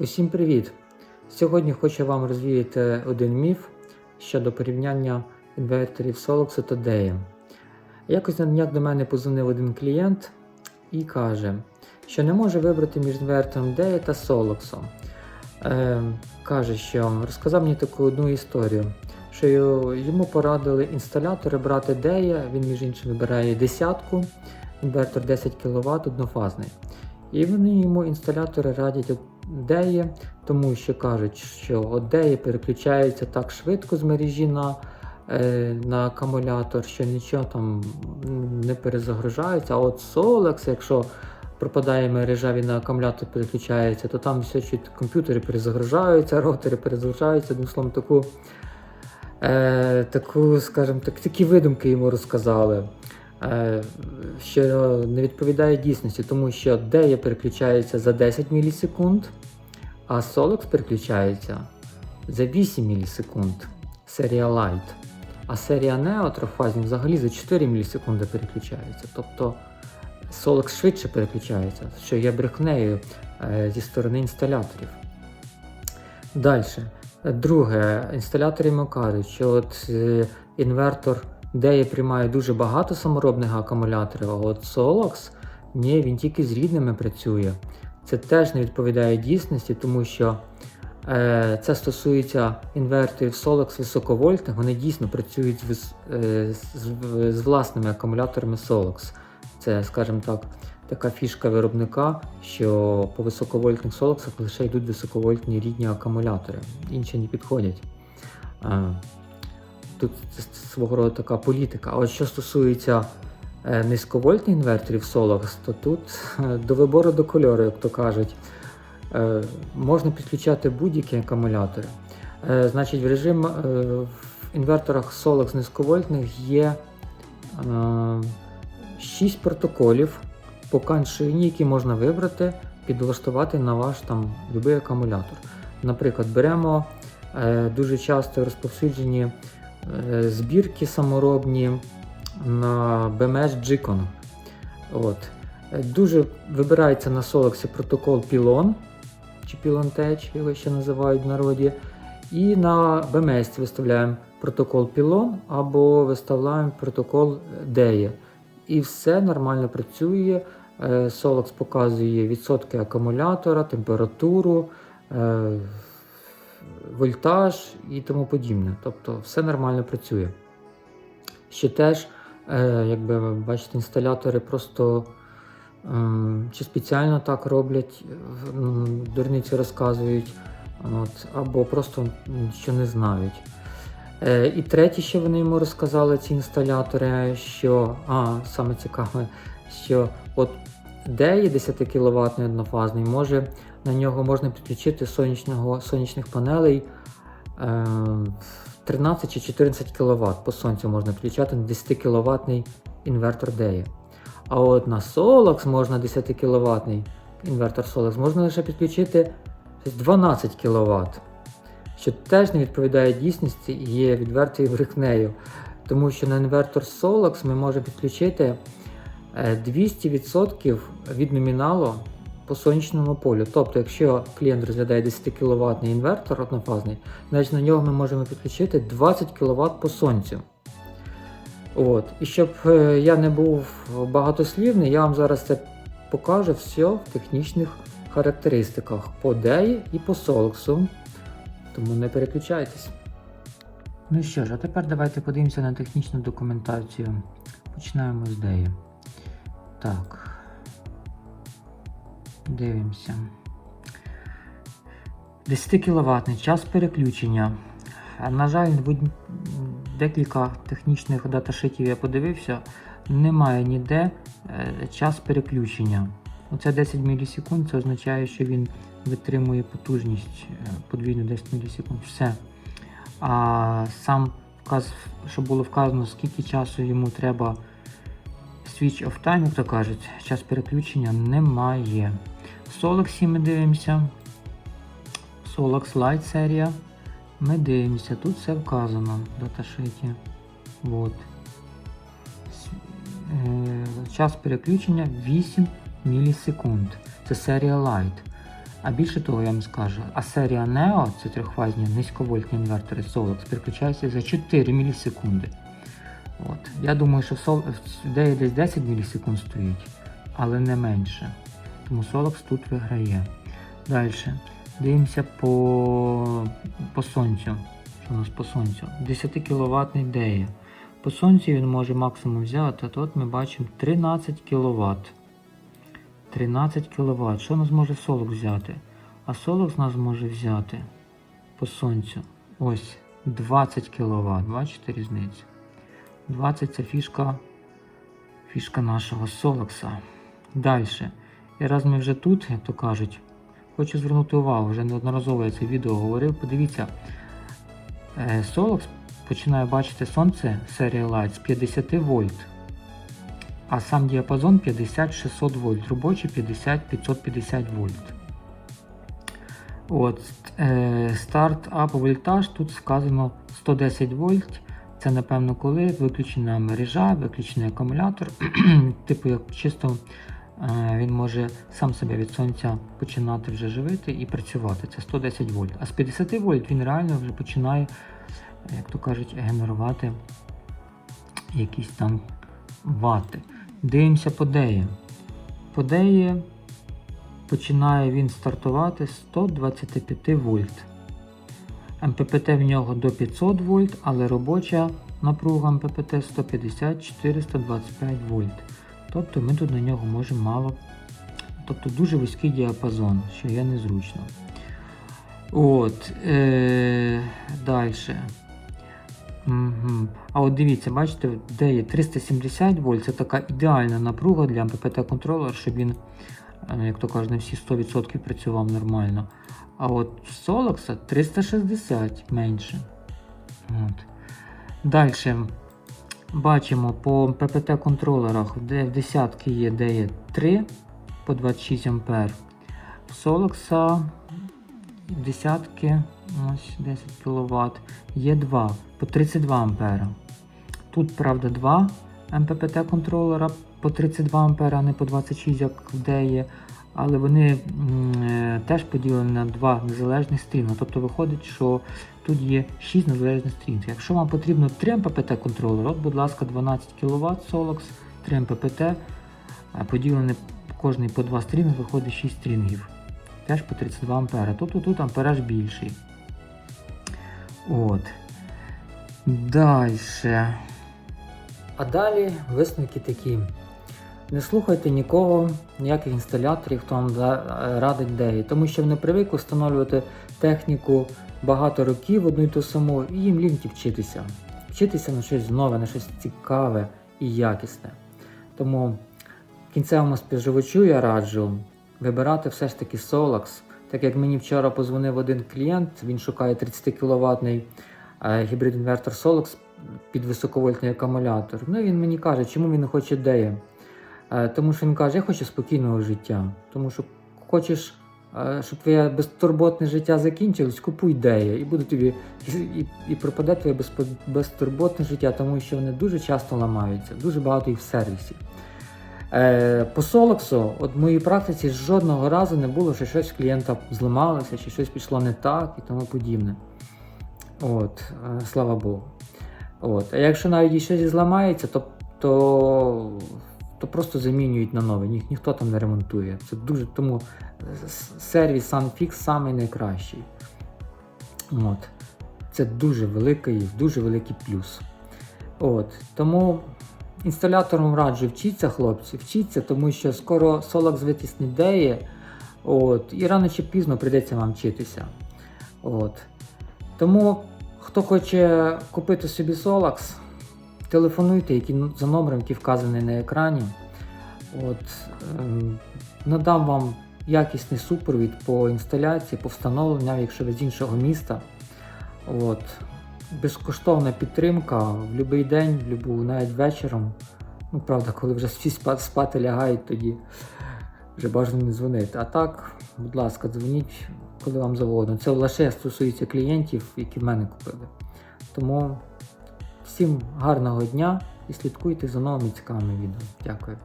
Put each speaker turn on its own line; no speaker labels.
Усім привіт! Сьогодні хочу вам розвіяти один міф щодо порівняння інверторів Solux та DEA. Якось на днях до мене позвонив один клієнт і каже, що не може вибрати між інвертором DEA та Solux. Е, каже, що розказав мені таку одну історію, що йому порадили інсталятори брати DEA, він між іншим вибирає десятку, інвертор 10 кВт однофазний. І вони йому інсталятори радять DEA, тому що кажуть, що от DEA переключається так швидко з мережі на, е, на акумулятор, що нічого там не перезагружається. А от Solex, якщо пропадає мережа, він на акумулятор переключається, то там все чуть комп'ютери перезагружаються, роутери перезагружаються, одним словом, таку, е, таку, скажімо так, такі видумки йому розказали. Е, що не відповідає дійсності, тому що DEA переключається за 10 мілісекунд, а Solux переключається за 8 мілісекунд. Серія Light. А серія Neo трьохфазні взагалі за 4 мілісекунди переключається. Тобто Solux швидше переключається, що є брехнею е, зі сторони інсталяторів. Далі. Друге, інсталятори кажуть, що от е, інвертор DEA приймає дуже багато саморобних акумуляторів, а от Solux, ні, він тільки з рідними працює. Це теж не відповідає дійсності, тому що е, це стосується інверторів Solux високовольтних, вони дійсно працюють з, е, з, з власними акумуляторами Solux. Це, скажімо так, така фішка виробника, що по високовольтних Solux лише йдуть високовольтні рідні акумулятори, інші не підходять. Тут свого роду така політика. А от що стосується е, низьковольтних інверторів Solux, то тут е, до вибору до кольору, як то кажуть, е, можна підключати будь-які акумулятори. Значить, в режим в інверторах Solux низьковольтних є е, 6 протоколів по каншині, які можна вибрати, підлаштувати на ваш там будь-який акумулятор. Наприклад, беремо дуже часто розповсюджені збірки саморобні на BMS Gcon. От. Е, Дуже вибирається на Solux протокол Pylon, чи Pylon Tech, його ще називають в народі. І на BMS виставляємо протокол Pylon або виставляємо протокол DEA. І все нормально працює. Е, Solux показує відсотки акумулятора, температуру, е, вольтаж і тому подібне. Тобто все нормально працює. Ще теж, е, якби бачите, інсталятори просто ем, чи спеціально так роблять, е, дурниці розказують, от, або просто що не знають. Е, і третє, що вони йому розказали, ці інсталятори, що, а, саме цікаве, що от DEI 10 кВт однофазний, може, на нього можна підключити сонячного, сонячних панелей е, 13 чи 14 кВт по сонцю можна підключати на 10 кВт інвертор DEI. А от на Solux можна 10 кВт інвертор Solux можна лише підключити 12 кВт що теж не відповідає дійсності і є відвертою брехнею. Тому що на інвертор Solux ми можемо підключити е, 200% від номіналу по сонячному полю. Тобто, якщо клієнт розглядає 10 кВт інвертор однофазний, значить на нього ми можемо підключити 20 кВт по сонцю. От. І щоб е, я не був багатослівний, я вам зараз це покажу все в технічних характеристиках по DEI і по Solux. Тому не переключайтесь. Ну що ж, а тепер давайте подивимося на технічну документацію. Починаємо з DEI. Так. Дивимося. 10 кВт час переключення. На жаль, декілька технічних даташитів я подивився, немає ніде е, час переключення. Оце 10 мілісекунд, це означає, що він витримує потужність е, подвійну 10 мілісекунд. Все. А сам вказ, щоб було вказано, скільки часу йому треба switch of time, як то кажуть, час переключення немає. Solux ми дивимося. Solux Lite серія. Ми дивимося, тут все вказано в даташиті. От. Е, Час переключення 8 мілісекунд. Це серія Light. А більше того, я вам скажу, а серія Neo, це трьохфазні низьковольтні інвертори Solux, переключаються за 4 мілісекунди. От. Я думаю, що Sol... в Dei десь 10 мілісекунд стоїть, але не менше. Тому Solux тут виграє. Далі. Дивимося по, по сонцю. Що у нас по сонцю? 10 кВт Dei. По сонцю він може максимум взяти, а тут ми бачимо 13 кВт. 13 кВт. Що нас може Solux взяти? А Solux нас може взяти по сонцю. Ось 20 кВт. Бачите різницю? 20 це фішка, фішка нашого Solux. Далі. І раз ми вже тут, то кажуть, хочу звернути увагу, вже неодноразово я це відео говорив. Подивіться, е, Solux починає бачити сонце серія Light з 50 вольт. А сам діапазон 50-600 вольт, робочий 50-550 вольт. От, е, старт або вольтаж тут сказано 110 вольт. Це напевно коли виключена мережа, виключений акумулятор. типу, як чисто е, він може сам себе від сонця починати вже живити і працювати. Це 110 вольт. А з 50 вольт він реально вже починає, як то кажуть, генерувати якісь там вати. Дивимося по деї. По деї починає він стартувати з 125 вольт. МППТ в нього до 500 вольт, але робоча напруга МППТ 150-425 вольт. Тобто ми тут на нього можемо мало. Тобто дуже вузький діапазон, що є незручно. От, е, Далі. Угу. А от дивіться, бачите, де є 370 вольт, це така ідеальна напруга для МППТ контролера, щоб він, е, як то кажуть, на всі 100% працював нормально. А от в Solux 360 менше. От. Далі бачимо по МППТ контролерах, де в десятки є, де є 3 по 26 А. В Solux десятки, ось 10 кВт, є 2 по 32 А. Тут, правда, 2 МППТ контролера по 32 А, а не по 26, як в DE, але вони е, теж поділені на два незалежних стрінги. Тобто виходить, що тут є 6 незалежних стрінгів. Якщо вам потрібно 3 МППТ контролера, от, будь ласка, 12 кВт Solux, 3 МППТ, а поділене кожний по 2 стрінги, виходить 6 стрінгів. Теж по 32 А. Тобто тут ампераж більший. От. Далі. А далі висновки такі. Не слухайте нікого, ніяких інсталяторів, хто вам радить деї, тому що вони привикли встановлювати техніку багато років одну й ту саму, і їм ліньки вчитися. Вчитися на щось нове, на щось цікаве і якісне. Тому кінцевому споживачу я раджу вибирати все ж таки Solax. Так як мені вчора позвонив один клієнт, він шукає 30 кВт гібрид інвертор Solux під високовольтний акумулятор. Ну і він мені каже, чому він не хоче дея. Е, Тому що він каже, я хочу спокійного життя. Тому що хочеш, е, щоб твоє безтурботне життя закінчилось, купуй дея, і буде тобі і, і, пропаде твоє безтурботне життя, тому що вони дуже часто ламаються, дуже багато їх в сервісі. Е, по Солоксу, от в моїй практиці жодного разу не було, що щось клієнта зламалося, чи щось пішло не так і тому подібне. От, слава Богу. От. А якщо навіть і щось зламається, то, то, то просто замінюють на нове. Ні, ніхто там не ремонтує. Це дуже тому сервіс SunFix самий найкращий. От. Це дуже великий, дуже великий плюс. От. Тому інсталяторам раджу вчіться, хлопці, вчіться, тому що скоро Solax витісне ідеї. От, і рано чи пізно прийдеться вам вчитися. От. Тому, хто хоче купити собі Solax, телефонуйте які, за номером, який вказаний на екрані. От, ем, надам вам якісний супровід по інсталяції, по встановленню, якщо ви з іншого міста. От, безкоштовна підтримка в будь-який день, в любу, навіть вечором. Ну, правда, коли вже всі спа- спати лягають, тоді вже бажано не дзвонити. А так, будь ласка, дзвоніть, коли вам завгодно. Це лише стосується клієнтів, які в мене купили. Тому всім гарного дня і слідкуйте за новими цікавими відео. Дякую.